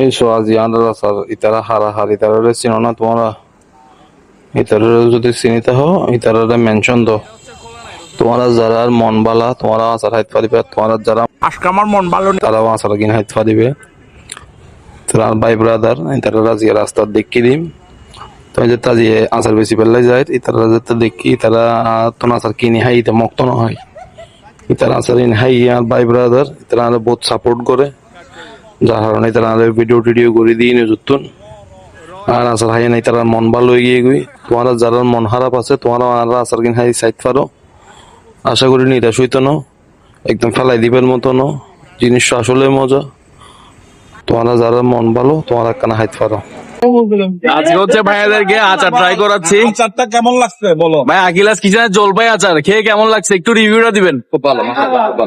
এইসো আজি under sir ইতারা হারা হার ইতারা চিনো না তোমরা? ইতারা যদি চিনিতে হো ইতারা মেনশন দো তোমরা যারা মন বালা তোমরা আসার হাইত পারিবে তোমরা যারা আজকে আমার মন ভালো তারাও আসার কিনা হাইত পারিবে। তারা ভাই ব্রাদার ইতারা রাজি রাস্তা দেখি দিম তো যে তাজি আসার বেশি পেলাই যায় ইতারা যেতে দেখি তারা তো আসার কিনি হাই ইতা মুক্ত না হয়। ইতারা আসার ইন হাই আর ভাই ব্রাদার ইতারা বহুত সাপোর্ট করে। যার কারণে তারা ভিডিও টিডিও করে দিয়ে নিয়ে যুতুন আর আসার হাই নাই তারা মন ভালো হয়ে গিয়ে গই। তোমার যারা মন খারাপ আছে তোমার আর আসার কিন হাই সাইড পারো। আশা করি নিরাশ হইতো না একদম ফেলাই দিবেন মতো না জিনিস আসলে মজা। তোমরা যারা মন ভালো তোমরা একখানা হাইত পারো। আজকে হচ্ছে ভাইয়াদেরকে আচার ট্রাই করাচ্ছি। আচারটা কেমন লাগছে বলো? ভাই আকিলাস কিচেনের জলপাই আচার। খেয়ে কেমন লাগছে? একটু রিভিউটা দিবেন। খুব ভালো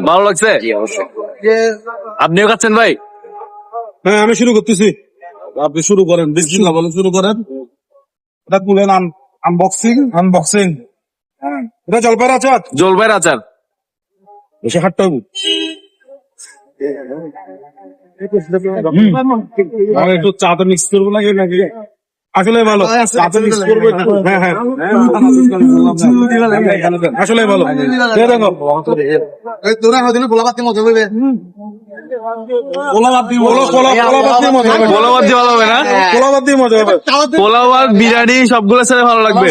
ভালো। লাগছে? আপনিও খাচ্ছেন ভাই? হ্যাঁ আমি শুরু করতেছি। আপনি শুরু করেন বিসমিল্লাহ বলেন শুরু করেন। এটা তুলেন আনবক্সিং আনবক্সিং এটা জলপাইয়ের আচার। জলপাইয়ের আচার। এসে হাটটা একটু চাটা মিক্স করব নাকি নাকি? আসলে ভালো। চাটা মিক্স করব হ্যাঁ হ্যাঁ। আসলে ভালো। দেখো। তোরা হদিনে পোলা পাতি মজা করবে। পোলাও দিয়ে ভালো হবে। না? পোলা বাদ দিয়ে মজা হবে। আর বিরিয়ানি সবগুলোর সাথে ভালো লাগবে।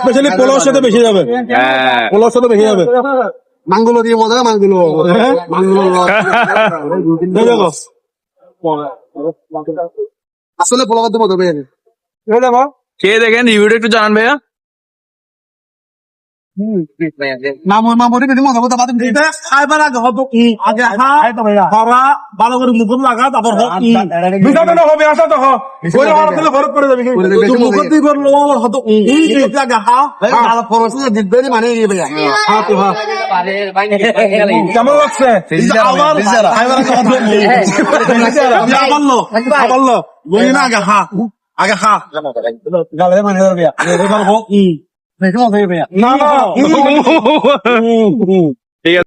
স্পেশালি পোলাওর সাথে বেশি যাবে। হ্যাঁ। পোলাওর সাথে বেশি যাবে। মাঙ্গুলো দিয়ে মজা মাঙ্গুলো মাঙ্গুলো আসলে পোলা পাতি মজা হবে। খেয়ে দেখেন? রিভিউটা একটু জানান ভাইয়া। মামুর মামুরি বেশি মজা বলতে পারতেন এটা খাইবার আগে হতো আগে খাওয়া ভালো করে মুখত লাগা তারপর বিষয়টা হবে আসা তো হয় হওয়ার দিলে ফরক করে যাবে কিন্তু দিয়ে করল আমার হতো আগে হা ভালো খরচ দিবে মানে ইয়ে ভাইয়া হা তো হা কেমন লাগছে খাইবার আগে হতো লো আবার না আগে হা আগে হা গালে মানে ধরবে এবার হোক বেশি মজা হবে ভাইয়া না না